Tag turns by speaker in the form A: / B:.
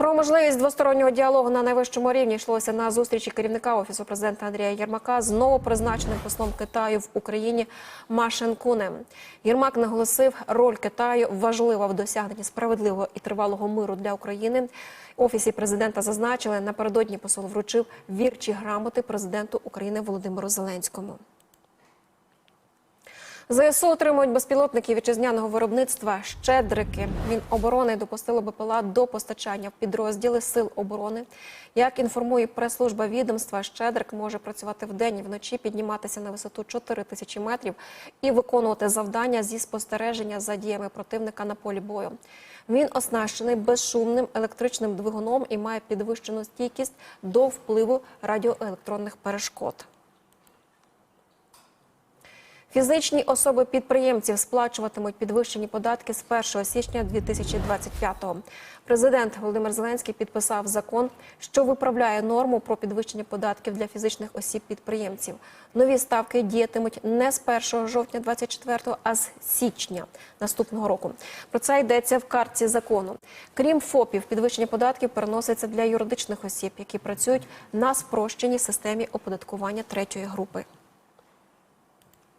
A: Про можливість двостороннього діалогу на найвищому рівні йшлося на зустрічі керівника офісу президента Андрія Єрмака з новопризначеним послом Китаю в Україні Машен Кунем. Єрмак наголосив, роль Китаю важлива в досягненні справедливого і тривалого миру для України. Офісі президента зазначили, напередодні посол вручив вірчі грамоти президенту України Володимиру Зеленському. ЗСУ отримують безпілотники вітчизняного виробництва щедрики. Міноборони допустило БПЛА до постачання в підрозділи сил оборони. Як інформує прес-служба відомства, щедрик може працювати вдень і вночі, підніматися на висоту 4 тисячі метрів і виконувати завдання зі спостереження за діями противника на полі бою. Він оснащений безшумним електричним двигуном і має підвищену стійкість до впливу радіоелектронних перешкод. Фізичні особи-підприємців сплачуватимуть підвищені податки з 1 січня 2025-го. Президент Володимир Зеленський підписав закон, що виправляє норму про підвищення податків для фізичних осіб-підприємців. Нові ставки діятимуть не з 1 жовтня 24-го, а з січня наступного року. Про це йдеться в картці закону. Крім ФОПів, підвищення податків переноситься для юридичних осіб, які працюють на спрощеній системі оподаткування третьої групи.